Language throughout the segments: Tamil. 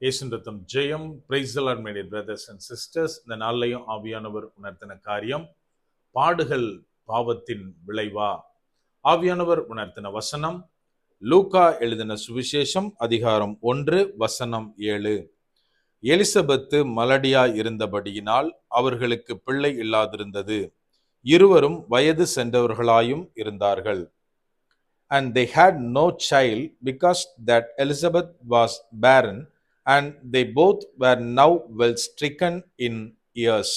இயேசுவின் ரத்தம் ஜெயம். Praise the Lord my dear brothers and sisters இந்த நாள்லையும் ஆவியானவர் உணர்த்தின காரியம் பாடுகள் பாவத்தின் விளைவா? ஆவியானவர் உணர்த்தின வசனம் லூக்கா எழுதின சுவிசேஷம் அதிகாரம் ஒன்று வசனம் ஏழு. எலிசபெத்து மலடியா இருந்தபடியினால் அவர்களுக்கு பிள்ளை இல்லாதிருந்தது. இருவரும் வயது சென்றவர்களாயும் இருந்தார்கள். And they had no child because that Elizabeth was barren and they both were now well stricken in years.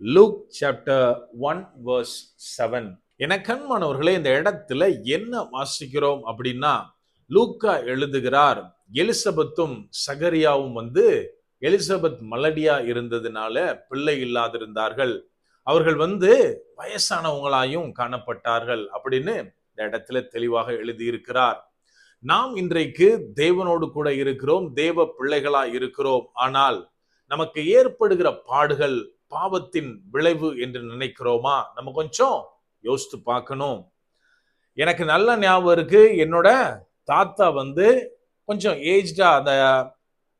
Luke chapter 1 verse 7. என கண்மானவர்களே இந்த இடத்துல என்ன வாசிக்கிறோம் அப்படின்னா லூக்கா எழுதுகிறார் எலிசபெத்தும் சகரியாவும் வந்து எலிசபெத் மலடியா இருந்ததுனால பிள்ளை இல்லாதிருந்தார்கள் அவர்கள் வந்து வயசானவங்களாயும் காணப்பட்டார்கள் அப்படின்னு இந்த இடத்துல தெளிவாக எழுதியிருக்கிறார் நாம் இன்றைக்கு தேவனோடு கூட இருக்கிறோம் தேவ பிள்ளைகளா இருக்கிறோம். ஆனால் நமக்கு ஏற்படுகிற பாடுகள் பாவத்தின் விளைவு என்று நினைக்கிறோமா? நம்ம கொஞ்சம் யோசித்து பார்க்கணும். எனக்கு நல்ல ஞாபகம் இருக்கு. என்னோட தாத்தா வந்து கொஞ்சம் ஏஜ்டா அந்த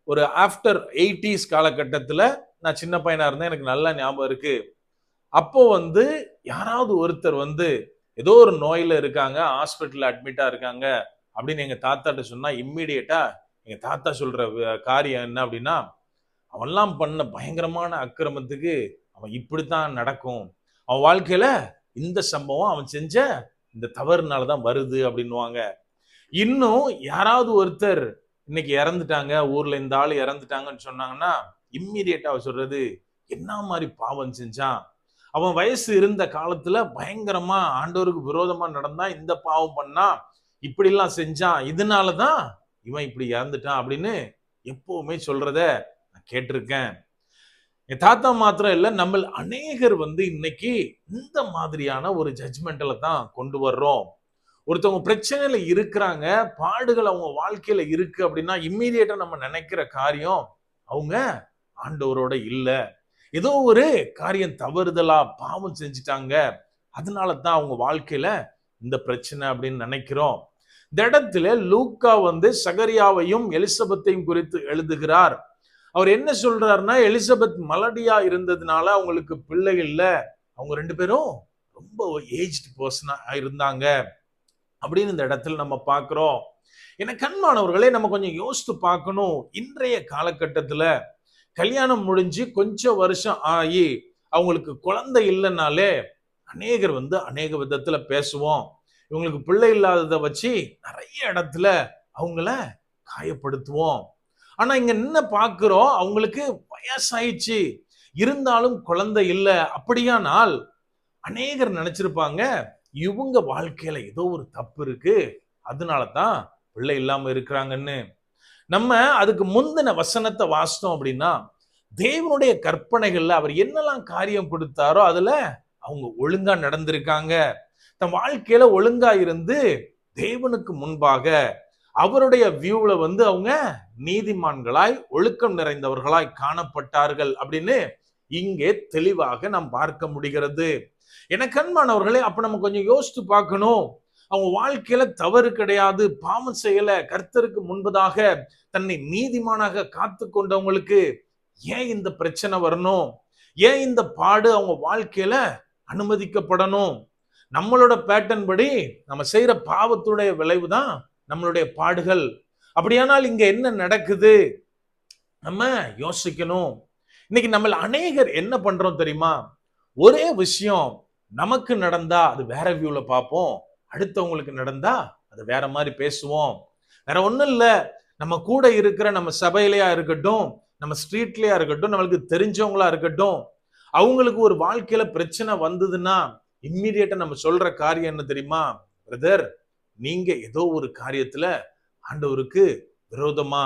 ஒரு ஆஃப்டர் எயிட்டிஸ் காலகட்டத்தில் நான் சின்ன பையனாக இருந்தேன். எனக்கு நல்ல ஞாபகம் இருக்கு. அப்போ வந்து யாராவது ஒருத்தர் வந்து ஏதோ ஒரு நோயில் இருக்காங்க ஹாஸ்பிட்டலில் அட்மிட்டாக இருக்காங்க. அப்படின்னு எங்க தாத்தாட்ட சொன்னா இம்மிடியேட்டாக எங்க தாத்தா சொல்ற காரியம் என்ன அப்படின்னா அவன்லாம் பண்ண பயங்கரமான அக்கிரமத்துக்கு அவன் இப்படித்தான் நடக்கும். அவன் வாழ்க்கையில இந்த சம்பவம் அவன் செஞ்ச இந்த தவறுனால தான் வருது அப்படின்னுவாங்க. இன்னும் யாராவது ஒருத்தர் இன்னைக்கு இறந்துட்டாங்க ஊர்ல இந்த ஆள் இறந்துட்டாங்கன்னு சொன்னாங்கன்னா இம்மிடியட்டா அவ சொல்றது என்ன மாதிரி பாவம் செஞ்சான்? அவன் வயசு இருந்த காலத்துல பயங்கரமா ஆண்டோருக்கு விரோதமா நடந்தா இந்த பாவம் பண்ணா இப்படிலாம் செஞ்சான் இதனால தான் இவன் இப்படி இறந்துட்டான் அப்படின்னு எப்பவுமே சொல்றத நான் கேட்டிருக்கேன். என் தாத்தா மாத்திரம் இல்லை நம்ம அநேகர் வந்து இன்னைக்கு இந்த மாதிரியான ஒரு ஜட்ஜ்மெண்ட்ல தான் கொண்டு வர்றோம். ஒருத்தவங்க பிரச்சனையில இருக்கிறாங்க பாடுகள் அவங்க வாழ்க்கையில இருக்கு அப்படின்னா இம்மீடியட்டா நம்ம நினைக்கிற காரியம் அவங்க ஆண்டவரோட இல்லை. ஏதோ ஒரு காரியம் தவறுதலா பாவம் செஞ்சுட்டாங்க அதனால தான் அவங்க வாழ்க்கையில இந்த பிரச்சனை அப்படின்னு நினைக்கிறோம். இந்த இடத்துல லூக்கா வந்து சகரியாவையும் எலிசபெத்தையும் குறித்து எழுதுகிறார். அவர் என்ன சொல்றாருன்னா எலிசபெத் மலடியா இருந்ததுனால அவங்களுக்கு பிள்ளை இல்லை. அவங்க ரெண்டு பேரும் ரொம்ப ஏஜ்டு பர்சனா இருந்தாங்க அப்படின்னு இந்த இடத்துல நம்ம பார்க்குறோம். என கண்மாணவர்களே நம்ம கொஞ்சம் யோசித்து பார்க்கணும். இன்றைய காலகட்டத்தில் கல்யாணம் முடிஞ்சு கொஞ்சம் வருஷம் ஆகி அவங்களுக்கு குழந்தை இல்லைன்னாலே அநேகர் வந்து அநேக விதத்தில் பேசுவோம். இவங்களுக்கு பிள்ளை இல்லாததை வச்சு நிறைய இடத்துல அவங்கள காயப்படுத்துவோம். ஆனா இங்க என்ன பார்க்குறோம் அவங்களுக்கு வயசாயிடுச்சு. இருந்தாலும் குழந்தை இல்லை. அப்படியானால் அநேகர் நினைச்சிருப்பாங்க இவங்க வாழ்க்கையில ஏதோ ஒரு தப்பு இருக்கு. அதனால தான் பிள்ளை இல்லாம இருக்கிறாங்கன்னு. நம்ம அதுக்கு முந்தின வசனத்தை வாசித்தோம் அப்படின்னா தேவனுடைய கற்பனைகள்ல அவர் என்னெல்லாம் காரியம் கொடுத்தாரோ அதுல அவங்க ஒழுங்கா நடந்திருக்காங்க. தன் வாழ்க்கையில ஒழுங்கா இருந்து தேவனுக்கு முன்பாக அவருடைய வியூல வந்து அவங்க நீதிமான்களாய் ஒழுக்கம் நிறைந்தவர்களாய் காணப்பட்டார்கள் அப்படின்னு இங்கே தெளிவாக நாம் பார்க்க முடிகிறது. என கண்மானவர்களே அப்ப நம்ம கொஞ்சம் யோசித்து பார்க்கணும். அவங்க வாழ்க்கையில தவறு கிடையாது. பாவம் செய்யல. கர்த்தருக்கு முன்பதாக தன்னை நீதிமானாக காத்து கொண்டவங்களுக்கு ஏன் இந்த பிரச்சனை வரணும்? ஏன் இந்த பாடு அவங்க வாழ்க்கையில அனுமதிக்கப்படணும்? நம்மளோட பேட்டர்ன் படி நம்ம செய்கிற பாவத்துடைய விளைவு தான் நம்மளுடைய பாடுகள். அப்படியானால் இங்கே என்ன நடக்குது? நம்ம யோசிக்கணும். இன்னைக்கு நம்ம அநேகர் என்ன பண்ணுறோம் தெரியுமா? ஒரே விஷயம் நமக்கு நடந்தா அது வேற வியூவில் பார்ப்போம். அடுத்தவங்களுக்கு நடந்தா அது வேற மாதிரி பேசுவோம். வேற ஒன்றும் இல்லை. நம்ம கூட இருக்கிற நம்ம சபையிலையா இருக்கட்டும் நம்ம ஸ்ட்ரீட்லயா இருக்கட்டும் நம்மளுக்கு தெரிஞ்சவங்களா இருக்கட்டும் அவங்களுக்கு ஒரு வாழ்க்கையில பிரச்சனை வந்ததுன்னா இம்மிடியட்டா நம்ம சொல்ற காரியம் என்ன தெரியுமா? பிரதர் நீங்க ஏதோ ஒரு காரியத்துல ஆண்டவருக்கு விரோதமா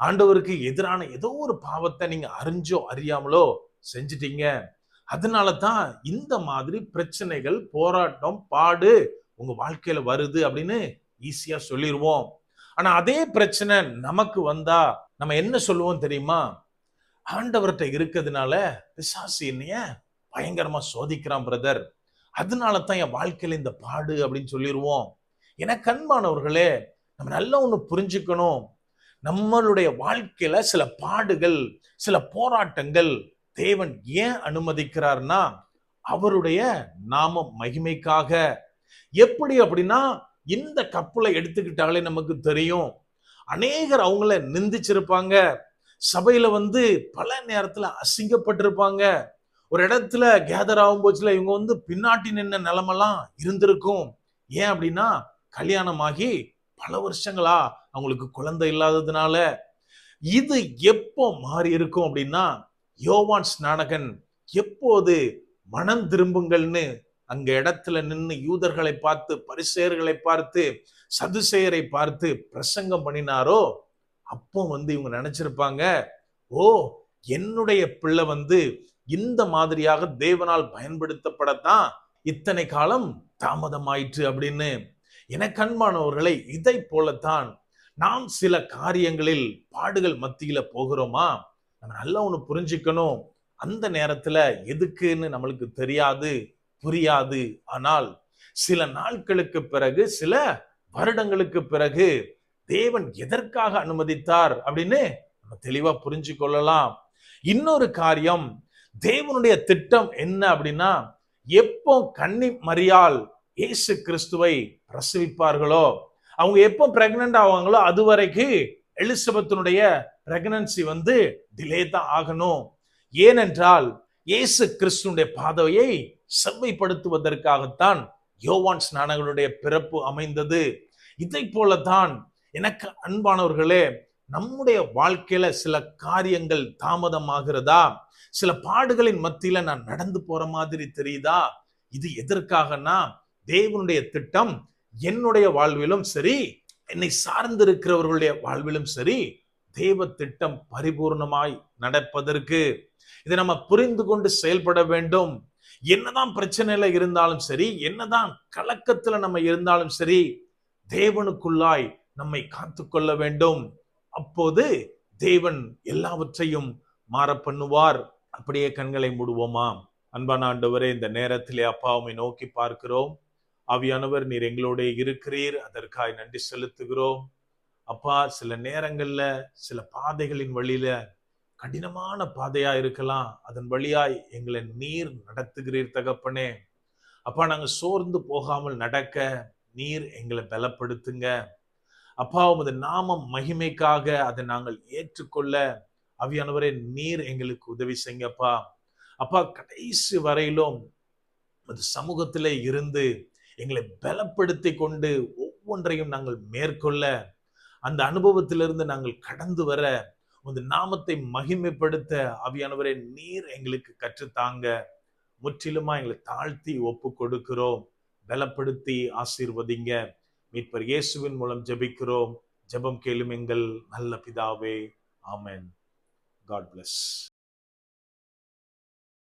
ஆண்டவருக்கு எதிரான ஏதோ ஒரு பாவத்தை நீங்க அறிஞ்சோ அறியாமலோ செஞ்சிட்டீங்க. அதனால தான் இந்த மாதிரி பிரச்சனைகள் போராட்டம் பாடு உங்க வாழ்க்கையில வருது அப்படின்னு ஈஸியா சொல்லிடுவோம் ஆனா அதே பிரச்சனை நமக்கு வந்தா நம்ம என்ன சொல்லுவோம் தெரியுமா? ஆண்டவர்கிட்ட இருக்கிறதுனால பிசாசு என்னைய பயங்கரமா சோதிக்கிறான் பிரதர் அதனால தான் என் வாழ்க்கையில் இந்த பாடு அப்படின்னு சொல்லிடுவோம் என அன்பானவர்களே நம்ம நல்லா ஒன்று புரிஞ்சுக்கணும். நம்மளுடைய வாழ்க்கையில சில பாடுகள் சில போராட்டங்கள் தேவன் ஏன் அனுமதிக்கிறார்னா அவருடைய நாம மகிமைக்காக. எப்படி அப்படின்னா இந்த கப்பலை எடுத்துக்கிட்டாலே நமக்கு தெரியும். அநேகர் அவங்கள நிந்திச்சிருப்பாங்க. சபையில வந்து பல நேரத்துல அசிங்கப்பட்டிருப்பாங்க. ஒரு இடத்துல கேதர் ஆகும் போச்சுல இவங்க வந்து பின்னாட்டி நின்ன நிலமெல்லாம் இருந்திருக்கும். ஏன் அப்படின்னா கல்யாணமாகி பல வருஷங்களா அவங்களுக்கு குழந்தை இல்லாததுனால. இது எப்போ மாறி இருக்கும் அப்படின்னா யோவான் ஸ்நானகன் எப்போது மனம் திரும்புங்கள்னு அங்க இடத்துல நின்று யூதர்களை பார்த்து பரிசெயர்களை பார்த்து சதுசேயரை பார்த்து பிரசங்கம் பண்ணினாரோ அப்போ வந்து இவங்க நினைச்சிருப்பாங்க ஓ என்னுடைய பிள்ளை வந்து இந்த மாதிரியாக தேவனால் பயன்படுத்தப்படத்தான் இத்தனை காலம் தாமதமாயிற்று அப்படின்னு. என கண்மானவர்களை இதை போலத்தான் நாம் சில காரியங்களில் பாடுகள் மத்தியில போகிறோமா? நம்ம நல்லா ஒன்று புரிஞ்சுக்கணும். அந்த நேரத்துல எதுக்குன்னு நம்மளுக்கு தெரியாது புரியாது. ஆனால் சில நாட்களுக்கு பிறகு சில வருடங்களுக்கு பிறகு தேவன் எதற்காக அனுமதித்தார் அப்படின்னு நம்ம தெளிவா புரிஞ்சு கொள்ளலாம். இன்னொரு காரியம் தேவனுடைய திட்டம் என்ன அப்படின்னா எப்போ கன்னி மரியால் இயேசு கிறிஸ்துவை பிரசவிப்பார்களோ அவங்க எப்போ பிரெக்னன்ட் ஆவாங்களோ அது வரைக்கும் எலிசபெத்தினுடைய பிரெக்னன்சி வந்து டிலே தான் ஆகணும். ஏனென்றால் இயேசு கிறிஸ்துடைய பாதவையை செவ்வைப்படுத்துவதற்காகத்தான் யோவான் ஸ்நானங்களுடைய பிறப்பு அமைந்தது. இதை போலத்தான் எனக்கு அன்பானவர்களே நம்முடைய வாழ்க்கையில சில காரியங்கள் தாமதமாகிறதா? சில பாடுகளின் மத்தியில நான் நடந்து போற மாதிரி தெரியுதா? இது எதற்காகனா? தேவனுடைய திட்டம் என்னுடைய வாழ்விலும் சரி என்னை சார்ந்திருக்கிறவர்களுடைய வாழ்விலும் சரி தேவ திட்டம் பரிபூர்ணமாய் நடப்பதற்கு. இதை நம்ம புரிந்து கொண்டு செயல்பட வேண்டும். என்னதான் பிரச்சனையில இருந்தாலும் சரி என்னதான் கலக்கத்துல நம்ம இருந்தாலும் சரி தேவனுக்குள்ளாய் நம்மை காத்து கொள்ள வேண்டும். அப்போது தேவன் எல்லாவற்றையும் மாற பண்ணுவார். அப்படியே கண்களை மூடுவோமா? அன்பான ஆண்டவரே இந்த நேரத்திலே அப்பாவுமை நோக்கி பார்க்கிறோம். ஆவியானவர் நீர் எங்களோட இருக்கிறீர். அதற்காய் நன்றி செலுத்துகிறோம். அப்பா சில நேரங்கள்ல சில பாதைகளின் வழியில கடினமான பாதையா இருக்கலாம். அதன் வழியாய் எங்களை நீர் நடத்துகிறீர் தகப்பனே. அப்பா நாங்க சோர்ந்து போகாமல் நடக்க நீர் எங்களை பலப்படுத்துங்க. அப்பா உமது நாமம் மகிமைக்காக அதை நாங்கள் ஏற்றுக்கொள்ள அவியானவரே நீர் எங்களுக்கு உதவி செய்யுங்கப்பா அப்பா. கடைசி வரையிலும் அது சமூகத்திலே இருந்து எங்களை பலப்படுத்தி கொண்டு ஒவ்வொன்றையும் நாங்கள் மேற்கொள்ள அந்த அனுபவத்திலிருந்து நாங்கள் கடந்து வர உமது நாமத்தை மகிமைப்படுத்த அவியானவரே நீர் எங்களுக்கு கற்றுத்தாங்க. முற்றிலுமா எங்களை தாழ்த்தி ஒப்பு கொடுக்கிறோம். பலப்படுத்தி ஆசீர்வதிங்க. மீட்பர் இயேசுவின் மூலம் ஜெபிக்கிறோம். ஜெபம் கேளும் எங்கள் நல்ல பிதாவே. ஆமென். God plus